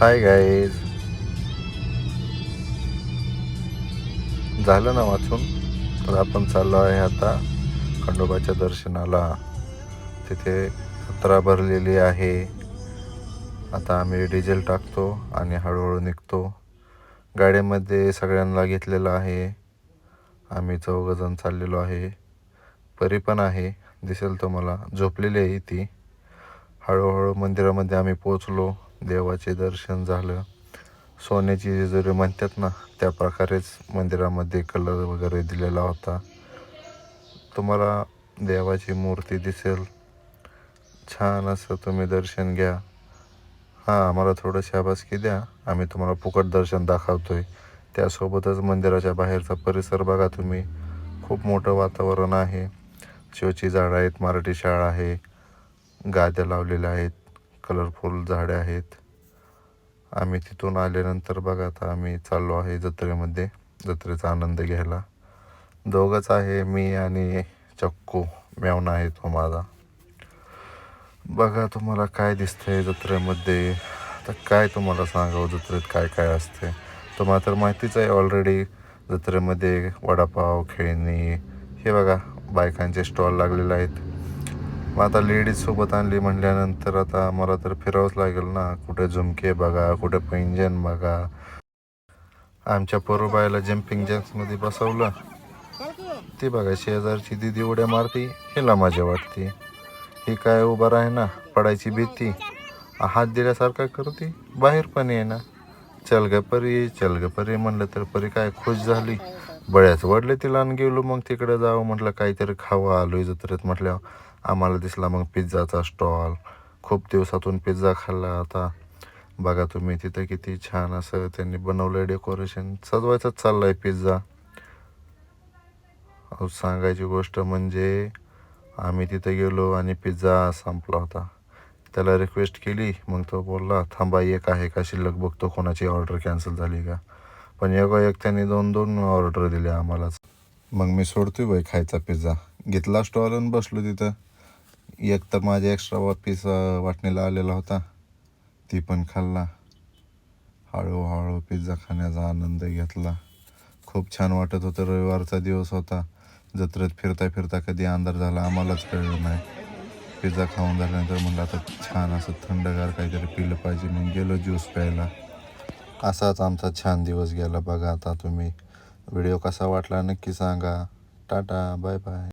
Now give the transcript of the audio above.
Hi guys झालं ना वाचून? तर आपण चाललो आहे आता खंडोबाच्या दर्शनाला. तिथे जत्रा भरलेली आहे. आता आम्ही डिझेल टाकतो आणि हळूहळू निघतो. गाडीमध्ये सगळ्यांना घेतलेलं आहे. आम्ही चौघजण चाललेलो आहे. परी पण आहे. दिसेल तुम्हाला. झोपलेली आहे ती. हळूहळू मंदिरामध्ये आम्ही पोचलो देवाचे दर्शन झालं. सोन्याची जेजुरी म्हणतात ना त्या प्रकारेच मंदिरामध्ये कलर वगैरे दिलेला होता. तुम्हाला देवाची मूर्ती दिसेल. छान असं तुम्ही दर्शन घ्या. हां आम्हाला थोडं शाबासकी द्या. आम्ही तुम्हाला फुकट दर्शन दाखवतो आहे त्यासोबतच मंदिराच्या बाहेरचा परिसर बघा तुम्ही. खूप मोठं वातावरण आहे. शिवची झाडं आहेत मराठी शाळा आहे. गाद्या लावलेल्या आहेत. कलरफुल झाडे आहेत. आम्ही तिथून आल्यानंतर बघा आता आम्ही चाललो आहे जत्रेमध्ये जत्रेचा आनंद घ्यायला. दोघंच आहे मी आणि चक्कू मेवणा आहे तो माझा. बघा तुम्हाला काय दिसतंय जत्रेमध्ये. आता काय तुम्हाला सांगावं जत्रेत काय काय असते? तुम्हाला तर माहितीच आहे ऑलरेडी जत्रेमध्ये वडापाव खेळणी हे बघा बायकांचे स्टॉल लागलेले आहेत. मग आता लेडीज सोबत आणली म्हटल्यानंतर आता मला तर फिरावंच लागेल ना. कुठे झुमके बघा कुठे पैंजन बघा. आमच्या परोबायला जम्पिंग जॅक्समध्ये बसवलं. ती बघा शेजारची दिदी उड्या मारती हिला मजा वाटते. ही काय उभं आहे ना पडायची भीती. हात दिल्यासारखा करते बाहेर पण ये ना. चल ग परी चल ग परी म्हणलं तर परी काय खुश झाली. बळ्याच वडले तिला आणि गेलो मग तिकडे जावं म्हटलं काहीतरी खावं आलो जत्रेत म्हटल्यावर. आम्हाला दिसला मग पिझ्झाचा स्टॉल खूप दिवसातून पिझ्झा खाल्ला आता. बघा तुम्ही तिथं किती छान असं त्यांनी बनवलं डेकोरेशन सजवायचंच आहे पिझ्झा. अहो सांगायची गोष्ट म्हणजे आम्ही तिथे गेलो आणि पिझ्झा संपला होता. त्याला रिक्वेस्ट केली. मग तो बोलला थांबा एक आहे का शिल्लक? बघतो कोणाची ऑर्डर कॅन्सल झाली का. पण एक एक त्यांनी दोन दोन ऑर्डर दिल्या आम्हालाच. मग मी सोडतोय बाई खायचा पिझ्झा. घेतला स्टॉल आणि बसलो तिथं. एक तर माझ्या एक्स्ट्रा वापीस वाटणीला आलेला होता. ती पण खाल्ला. हळूहळू पिझ्झा खाण्याचा आनंद घेतला. खूप छान वाटत होतं. रविवारचा दिवस होता. जत्रेत फिरता फिरता कधी अंधार झाला आम्हालाच कळलं नाही. पिझ्झा खाऊन झाल्यानंतर म्हणलं आता छान असं थंडगार काहीतरी पिलं पाहिजे. मग गेलो ज्यूस प्यायला. असाच आमचा छान दिवस गेला. बघा आता तुम्ही. व्हिडिओ कसा वाटला नक्की सांगा. Tata bye bye